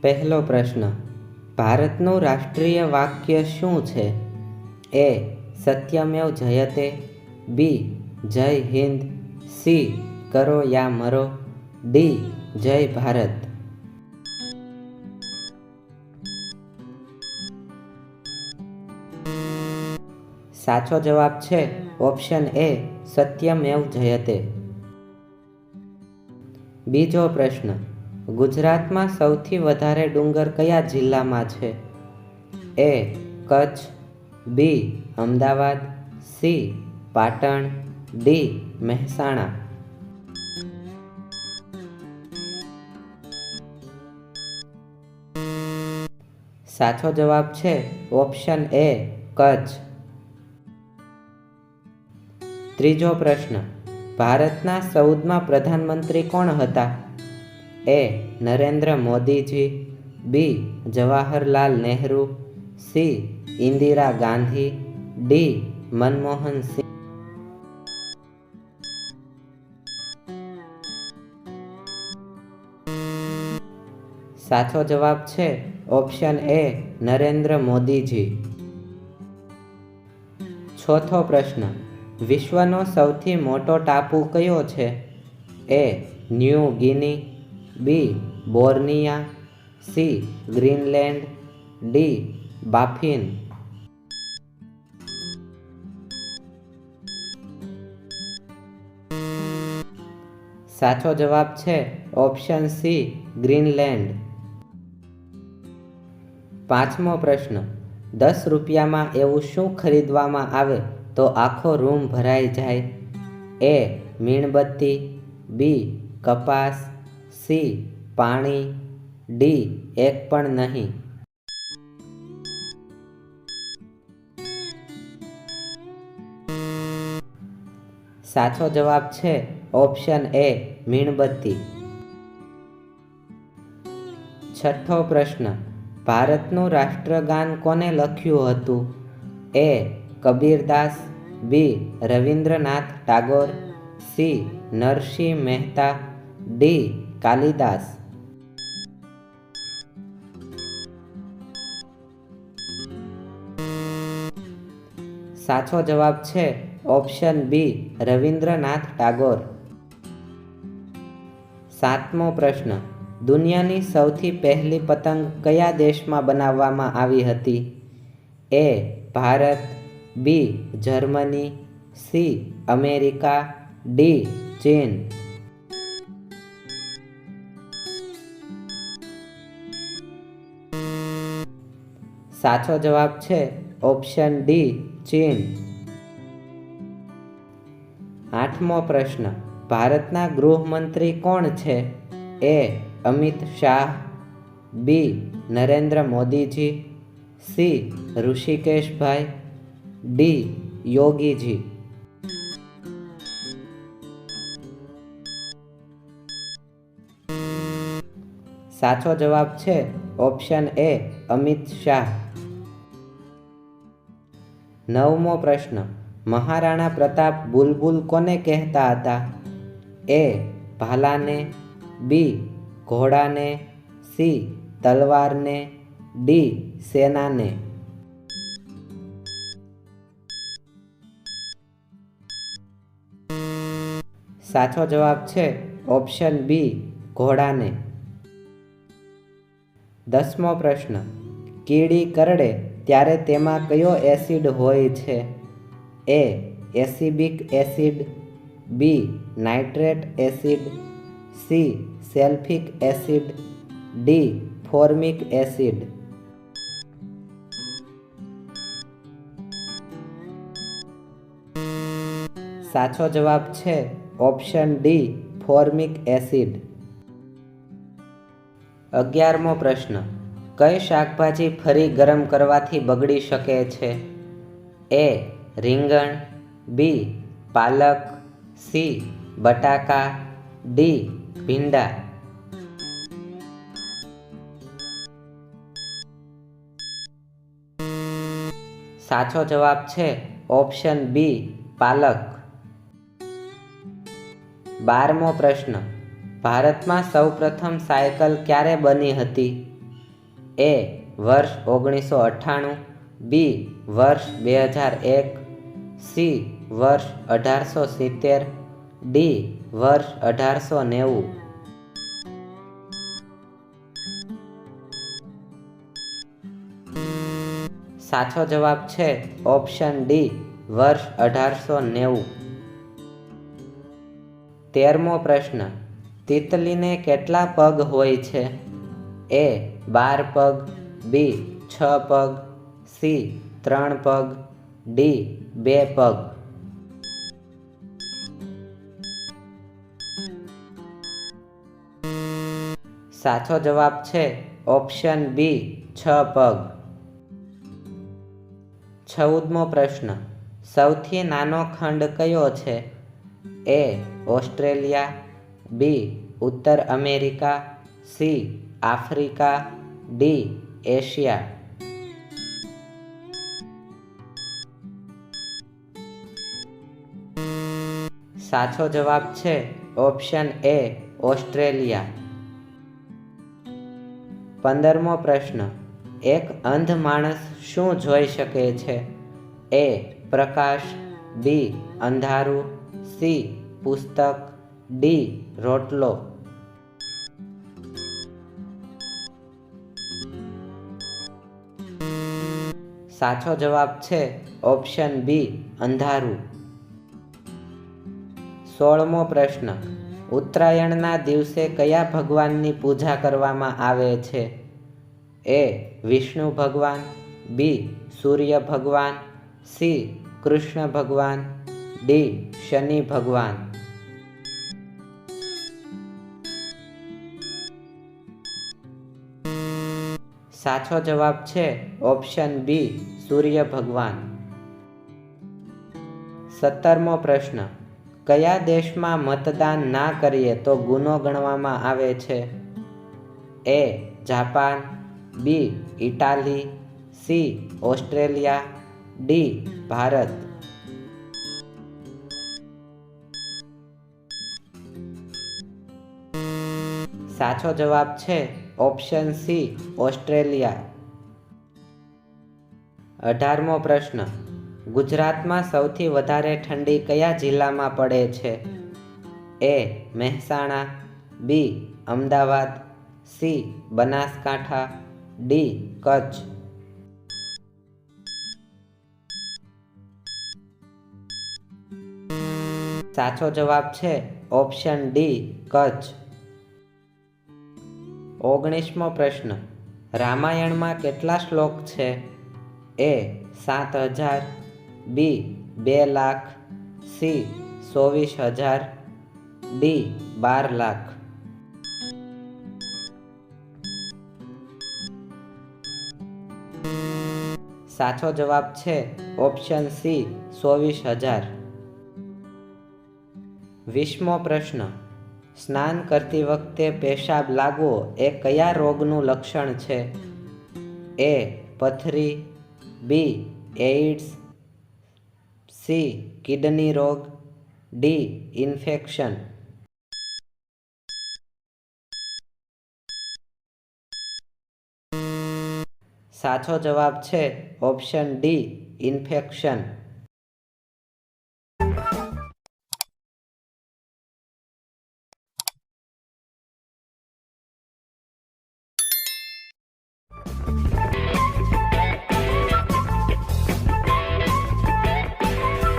પહેલો પ્રશ્ન, ભારતનું રાષ્ટ્રીય વાક્ય શું છે? એ, સત્યમેવ જયતે, બી, જય હિન્દ, સી, કરો યા મરો, ડી, જય ભારત. સાચો જવાબ છે ઓપ્શન એ, સત્યમેવ જયતે. બીજો પ્રશ્ન ગુજરાતમાં સૌથી વધારે ડુંગર કયા જિલ્લામાં છે? A, Kachchh, B, Ahmedabad, C, Patan, D, Mehsana. સાચો જવાબ છે ઓપ્શન એ, કચ્છ. ત્રીજો પ્રશ્ન, ભારતના સૌદમાં પ્રધાનમંત્રી કોણ હતા? A Narendra Modiji, B Jawaharlal Nehru, C Indira Gandhi, D Manmohan Singh. સાચો જવાબ છે ઓપ્શન એ નરેન્દ્ર મોદીજી. ચોથો પ્રશ્ન, વિશ્વનો સૌથી મોટો ટાપુ કયો છે? A New Guinea B, Borneo, C, Greenland, D, Baffin. સાચો જવાબ છે ઓપ્શન સી, ગ્રીનલેન્ડ. પાંચમો પ્રશ્ન, દસ રૂપિયામાં એવું શું ખરીદવામાં આવે તો આખો રૂમ ભરાઈ જાય? એ, મીણબત્તી, બી, કપાસ સી, પાણી, ડી, એક પણ નહીં. સાચો જવાબ છે ઓપ્શન એ, મીણબત્તી. છઠ્ઠો પ્રશ્ન, ભારતનું રાષ્ટ્રગાન કોને લખ્યું હતું? A, Kabirdas, B, Rabindranath Tagore, C, Narsinh Mehta, D Kalidas. સાચો જવાબ છે ઓપ્શન બી, રવિન્દ્રનાથ ટાગોર. સાતમો પ્રશ્ન, દુનિયાની સૌથી પહેલી પતંગ કયા દેશમાં બનાવવામાં આવી હતી? A, Bharat, B, Germany, C, America, D, ચીન. સાચો જવાબ છે ઓપ્શન ડી, ચીન. આઠમો પ્રશ્ન, ભારતના ગૃહમંત્રી કોણ છે? A, Amit Shah. B, Narendra Modiji. C, ઋષિકેશભાઈ. D, Yogiji. સાચો જવાબ છે ઓપ્શન એ, અમિત શાહ. નવમો પ્રશ્ન. મહારાણા પ્રતાપ બુલબુલ કોને કહેતા હતા? એ. ભાલાને. બી. ઘોડાને. સી. તલવારને. ડી. સેનાને. સાચો જવાબ છે ઓપ્શન બી, ઘોડાને. દસમો પ્રશ્ન. કીડી કરડે ત્યારે તેમાં કયો એસિડ હોય છે? A એસિબિક acid B nitrate acid C સેલ્ફિક acid D formic acid. સાચો જવાબ છે ઓપ્શન ડી, ફોર્મિક એસિડ. અગિયારમો પ્રશ્ન. કઈ શાકભાજી ફરી ગરમ કરવાથી બગડી શકે છે? એ, રીંગણ. બી, પાલક. સી, બટાકા. ડી, ભીંડા. સાચો જવાબ છે ઓપ્શન બી, પાલક. બારમો પ્રશ્ન. ભારતમાં સૌપ્રથમ સાયકલ ક્યારે બની હતી? એ વર્ષ ઓગણીસો અઠ્ઠાણું, બી વર્ષ બે હજાર એક, સી વર્ષ અઢારસો સિત્તેર, ડી વર્ષ અઢારસો નેવું. સાચો જવાબ છે ઓપ્શન ડી વર્ષ અઢારસો નેવું. તેરમો પ્રશ્ન, તિતલીને કેટલા પગ હોય છે? એ બાર પગ, બી છ પગ, સી ત્રણ પગ, ડી બે પગ. સાચો જવાબ છે ઓપ્શન બી, છ પગ. ચૌદમો પ્રશ્ન. સૌથી નાનો ખંડ કયો છે? એ ઓસ્ટ્રેલિયા, બી ઉત્તર America, C Africa, D, Asia. સાચો જવાબ છે ઓપ્શન એ, ઓસ્ટ્રેલિયા. પંદરમો પ્રશ્ન, એક અંધ માણસ શું જોઈ શકે છે? એ, પ્રકાશ, બી, અંધારું, સી, પુસ્તક, ડી, રોટલો. સાચો જવાબ છે ઓપ્શન બી, અંધારું. સોળમો પ્રશ્ન. ઉત્તરાયણના દિવસે કયા ભગવાનની પૂજા કરવામાં આવે છે? એ, વિષ્ણુ ભગવાન, બી, સૂર્ય ભગવાન, સી, કૃષ્ણ ભગવાન, ડી, શનિ ભગવાન. સાચો જવાબ છે ઓપ્શન બી, સૂર્ય ભગવાન. સત્તરમો પ્રશ્ન. કયા દેશમાં મતદાન ના કરીએ તો ગુનો ગણવામાં આવે છે? A, Japan, B, Italy, C, Australia, D, Bharat. સાચો જવાબ છે ઓપ્શન સી, ઓસ્ટ્રેલિયા. અઢારમો પ્રશ્ન. ગુજરાતમાં સૌથી વધારે ઠંડી કયા જિલ્લામાં પડે છે? A, Mehsana, B, Ahmedabad, C, Banaskantha, D, Kachchh. સાચો જવાબ છે ઓપ્શન ડી, કચ્છ. ઓગણીસમો પ્રશ્ન, રામાયણમાં કેટલા શ્લોક છે? એ, સાત હજાર. બી, બે લાખ. સી, ચોવીસ હજાર. ડી, બાર લાખ. સાચો જવાબ છે ઓપ્શન સી, ચોવીસ હજાર. વીસમો પ્રશ્ન સ્નાન કરતી વખતે પેશાબ લાગવો એ કયા રોગનું લક્ષણ છે? એ પથરી, બી એઇડ્સ, સી કિડની રોગ, ડી ઇન્ફેક્શન. સાચો જવાબ છે ઓપ્શન ડી ઇન્ફેક્શન.